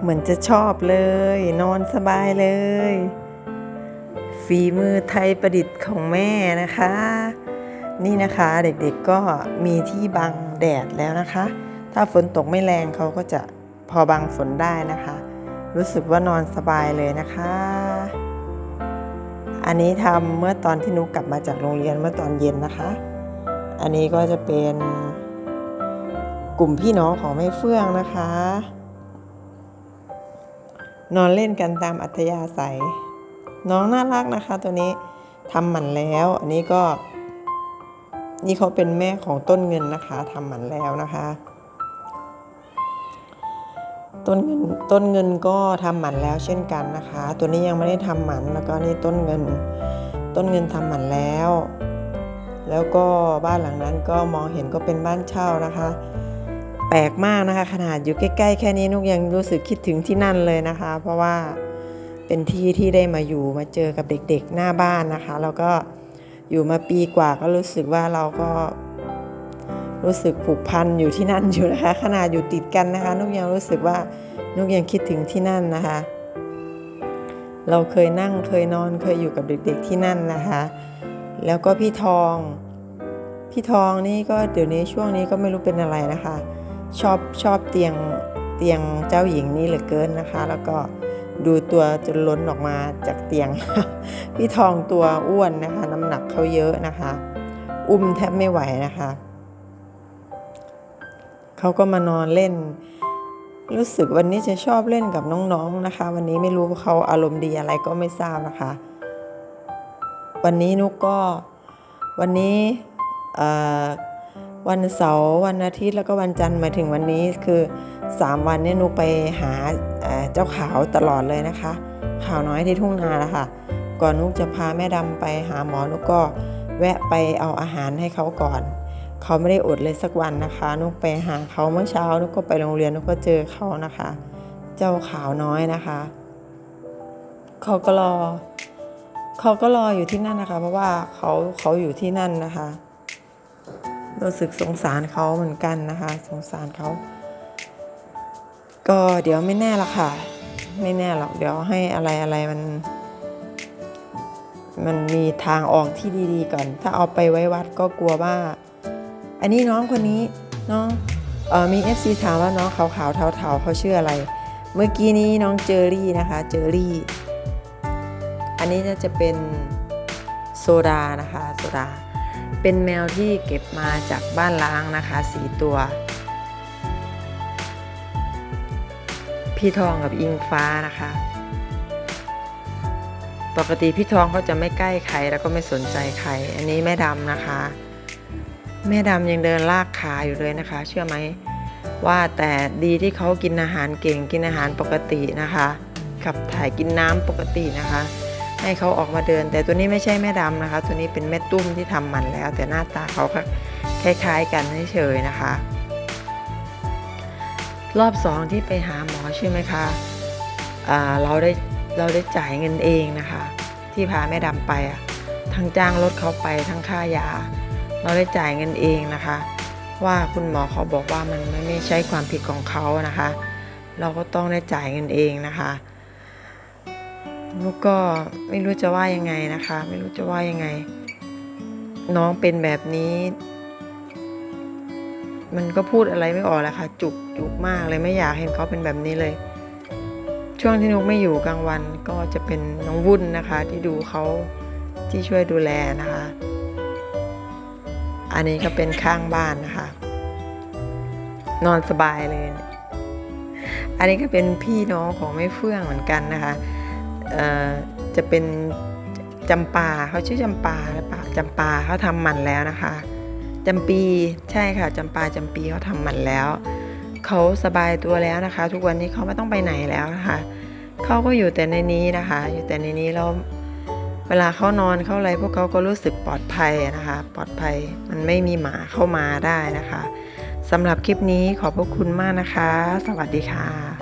เหมือนจะชอบเลย นอนสบายเลย ฝีมือไทยประดิษฐ์ของแม่นะคะ นี่นะคะเด็กๆก็มีที่บังแดดแล้วนะคะ ถ้าฝนตกไม่แรงเขาก็จะพอบังฝนได้นะคะ รู้สึกว่านอนสบายเลยนะคะ อันนี้ทำเมื่อตอนที่นุกกลับมาจากโรงเรียนเมื่อตอนเย็นนะคะ อันนี้ก็จะเป็นกลุ่มพี่น้องของแม่เฟื่องนะคะ นอนเล่นกันตามอัธยาศัย น้องน่ารักนะคะ ตัวนี้ทำหมันแล้ว อันนี้ก็ นี่เขาเป็นแม่ของต้นเงินนะคะทำหมันแล้วนะคะ ต้นเงินต้นเงินก็ทำหมันแล้วเช่นกันนะคะ ตัวนี้ยังไม่ได้ทำหมันแล้วก็นี่ต้นเงิน ต้นเงินทำหมันแล้ว แล้วก็บ้านหลังนั้นก็มองเห็นก็เป็นบ้านเช่านะคะ แปลกมากนะคะ ขนาดอยู่ใกล้ ๆ แค่นี้นุกยังรู้สึกคิดถึงที่นั่นเลยนะคะ เพราะว่าเป็นที่ที่ได้มาอยู่มาเจอกับเด็กๆหน้าบ้านนะคะ แล้วก็อยู่มาปีกว่าก็รู้สึกว่าเราก็รู้สึกผูกพันอยู่ที่นั่นอยู่นะคะ ขนาดอยู่ติดกันนะคะ นุกยังรู้สึกว่านุกยังคิดถึงที่นั่นนะคะ เราเคยนั่งเคยนอนเคยอยู่กับเด็กๆที่นั่นนะคะ แล้วก็พี่ทอง พี่ทองนี่ก็เดี๋ยวนี้ช่วงนี้ก็ไม่รู้เป็นอะไรนะคะ ชอบชอบเตียงเตียงเจ้าหญิงนี่เหลือเกินนะคะ แล้วก็ดูตัวจนล้นออกมาจากเตียง พี่ทองตัวอ้วนนะคะ น้ำหนักเขาเยอะนะคะ อุ้มแทบไม่ไหวนะคะเขาก็มานอนเล่น รู้สึกวันนี้จะชอบเล่นกับน้องๆนะคะ วันนี้ไม่รู้เขาอารมณ์ดีอะไรก็ไม่ทราบนะคะ วันนี้นุกก็วันนี้ วันเสาร์วันอาทิตย์แล้วก็วันจันทร์มาถึงวันนี้คือ 3 วันเนี่ยนุกไปหาเจ้าขาวตลอดเลยนะคะขาวน้อยที่ทุ่งนาแล้วค่ะ ก่อนนุกจะพาแม่ดำไปหาหมอนุกก็แวะไปเอาอาหารให้เขาก่อน เขาไม่ได้อดเลยสักวันนะคะ นุกไปหาเขาเมื่อเช้านุกก็ไปโรงเรียนนุกก็เจอเขานะคะ เจ้าขาวน้อยนะคะ เขาก็รอ เขาก็รออยู่ที่นั่นนะคะ เพราะว่าเขาเขาอยู่ที่นั่นนะคะ รู้สึกสงสารเขาเหมือนกันนะคะ สงสารเขา ก็เดี๋ยวไม่แน่ละค่ะ ไม่แน่หรอกเดี๋ยวให้อะไรอะไรมัน มันมีทางออกที่ดีๆก่อน ถ้าเอาไปไว้วัดก็กลัวว่า อันนี้น้องคนนี้น้องเออมี FC ถามว่าน้องขาวๆเทาๆเขาชื่ออะไร เมื่อกี้นี้น้องเจอรี่นะคะ เจอรี่ อันนี้น่าจะเป็นโซดานะคะ โซดา เป็นแมวที่เก็บมาจากบ้านล้างนะคะสีตัว พี่ทองกับอิงฟ้านะคะ ปกติพี่ทองเขาจะไม่ใกล้ใครแล้วก็ไม่สนใจใคร อันนี้แม่ดำนะคะ แม่ดำยังเดินลากขาอยู่เลยนะคะ เชื่อไหมว่าแต่ดีที่เขากินอาหารเก่งกินอาหารปกตินะคะ ขับถ่ายกินน้ำปกตินะคะ ให้เขาออกมาเดิน แต่ตัวนี้ไม่ใช่แม่ดำนะคะ ตัวนี้เป็นแม่ตุ้มที่ทำมันแล้ว แต่หน้าตาเขาคล้ายๆกันเฉยๆนะคะ รอบสองที่ไปหาหมอใช่ไหมคะเราได้เราได้จ่ายเงินเองนะคะ ที่พาแม่ดำไปอะทั้งจ้างรถเขาไปทั้งค่ายา เราได้จ่ายเงินเองนะคะ ว่าคุณหมอเขาบอกว่ามันไม่ใช่ความผิดของเขานะคะ เราก็ต้องได้จ่ายเงินเองนะคะ นุกก็ไม่รู้จะว่ายังไงนะคะ ไม่รู้จะว่ายังไง น้องเป็นแบบนี้ มันก็พูดอะไรไม่ออกแล้วค่ะ จุกจุกมากเลยไม่อยากเห็นเขาเป็นแบบนี้เลย ช่วงที่นุกไม่อยู่กลางวันก็จะเป็นน้องวุ่นนะคะ ที่ดูเขาที่ช่วยดูแลนะคะ อันนี้ก็เป็นข้างบ้านนะคะ นอนสบายเลย อันนี้ก็เป็นพี่น้องของแม่เฟื่องเหมือนกันนะคะ จะเป็นจำปาเขาชื่อจำปาหรือเปล่าจำปาเขาทำหมันแล้วนะคะจำปีใช่ค่ะจำปาจำปีเขาทำหมันแล้วเขาสบายตัวแล้วนะคะ ทุกวันนี้เขาไม่ต้องไปไหนแล้วนะคะเขาก็อยู่แต่ในนี้นะคะ อยู่แต่ในนี้แล้วเวลาเขานอนเขาอะไรพวกเขาก็รู้สึกปลอดภัยนะคะ ปลอดภัยมันไม่มีหมาเข้ามาได้นะคะสำหรับคลิปนี้ขอบพระคุณมากนะคะ สวัสดีค่ะ